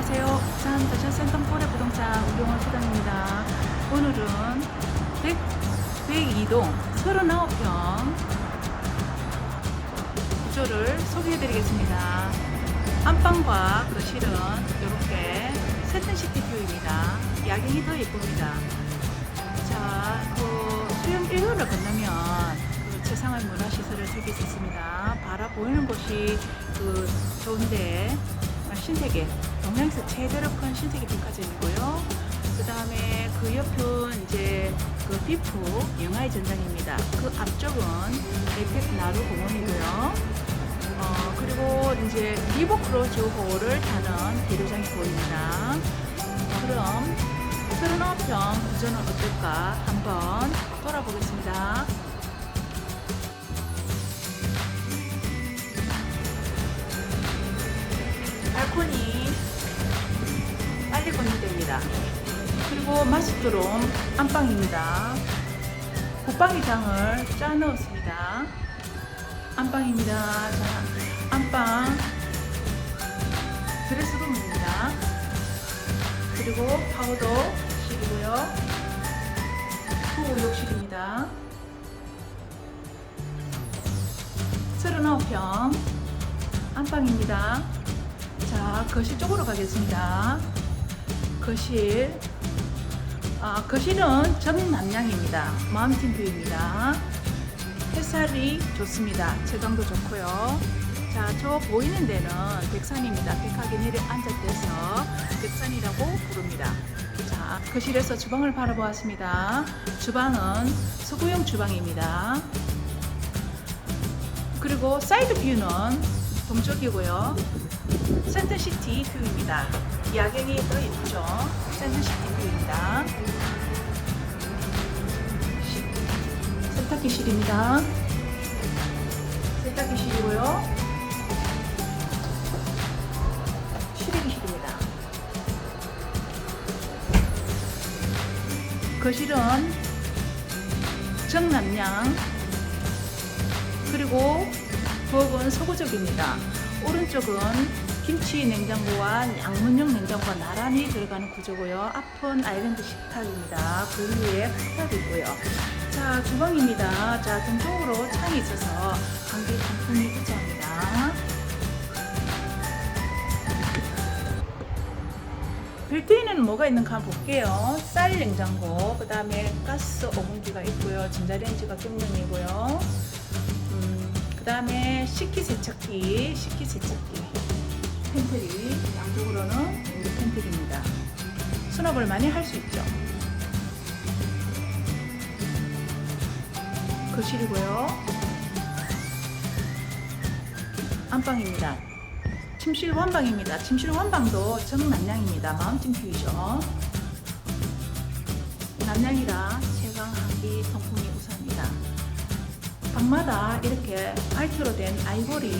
안녕하세요. 부산 더샤센텀 폴의 부동산 우경원 소장입니다. 오늘은 100, 102동 39평 구조를 소개해드리겠습니다. 안방과 거실은 이렇게 세튼시티 뷰입니다. 야경이 더 예쁩니다. 자, 그 수영 1호를 건너면 그 최상의 문화시설을 즐길 수 있습니다. 바라 보이는 곳이 그 좋은데 신세계, 동양에서 최대로 큰 신세계 백화점이고요. 그 다음에 그 옆은 이제 그 비프 영화의 전장입니다. 그 앞쪽은 에펙 나루 공원이고요. 어, 그리고 이제 리버크로즈 호를 타는 대로장이 보입니다. 그럼 39평 구조는 어떨까 한번 건너됩니다. 그리고 마스터룸 안방입니다. 붙박이장을 짜 넣었습니다. 안방입니다. 자, 안방 드레스룸입니다. 그리고 파우더 실이고요. 후 욕실입니다. 39평 안방입니다. 자, 거실 쪽으로 가겠습니다. 거실. 아, 거실은 정남향입니다. 마운틴 뷰입니다. 햇살이 좋습니다. 채광도 좋고요. 자, 저 보이는 데는 백산입니다. 내려 앉아대서 백산이라고 부릅니다. 자, 거실에서 주방을 바라보았습니다. 주방은 소구용 주방입니다. 그리고 사이드 뷰는 동쪽이고요. 센터시티 뷰입니다. 야경이 더 예쁘죠? 센터시티 뷰입니다. 시- 세탁기실입니다. 세탁기실이고요. 쉬리기실입니다. 거실은 정남향 그리고 부엌은 서구적입니다. 오른쪽은 김치 냉장고와 양문용 냉장고가 나란히 들어가는 구조고요. 앞은 아일랜드 식탁입니다. 그 위에 컵탑이 있고요. 자, 주방입니다. 자, 등쪽으로 창이 있어서 환기 통풍이 우수합니다. 빌트인에는 뭐가 있는가 한번 볼게요. 쌀 냉장고, 그 다음에 가스 오븐기가 있고요. 전자레인지가 격령이고요. 음, 그 다음에 식기세척기, 식기세척기. 팬트리, 양쪽으로는 우리 팬트리입니다. 수납을 많이 할 수 있죠. 거실이고요. 안방입니다. 침실 완방입니다. 침실 완방도 정남향입니다. 마운틴 뷰이죠. 남향이라 방마다 이렇게 화이트로 된 아이보리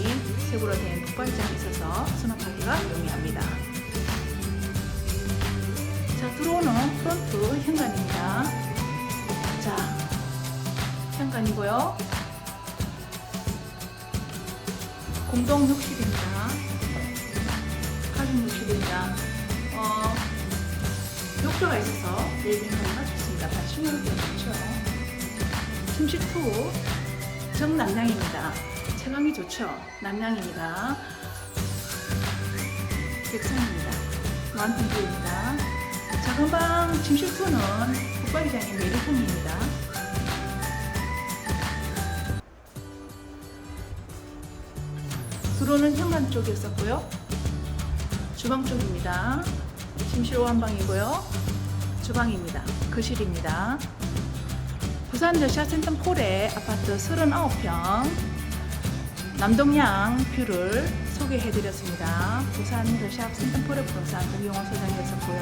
색으로 된 북발장이 있어서 수납하기가 용이합니다. 자, 들어오는 프론트 현관입니다. 자, 현관이고요. 공동 욕실입니다. 가족 욕실입니다. 어, 욕조가 있어서 내비가 좋습니다. 받침형도 좋죠. 침실 2 정남향입니다. 체감이 좋죠. 남향입니다. 백선입니다. 완판뷰입니다. 작은 방 침실 2는 북박이장의 메리fon입니다. 들어오는 현관 쪽이었었고요. 주방 쪽입니다. 침실 완방이고요. 주방입니다. 거실입니다. 부산 더샤 센텀 폴의 아파트 39평 남동양 뷰를 소개해드렸습니다. 부산 더샵 센텀 폴의 부동산 우영원 소장이었었고요.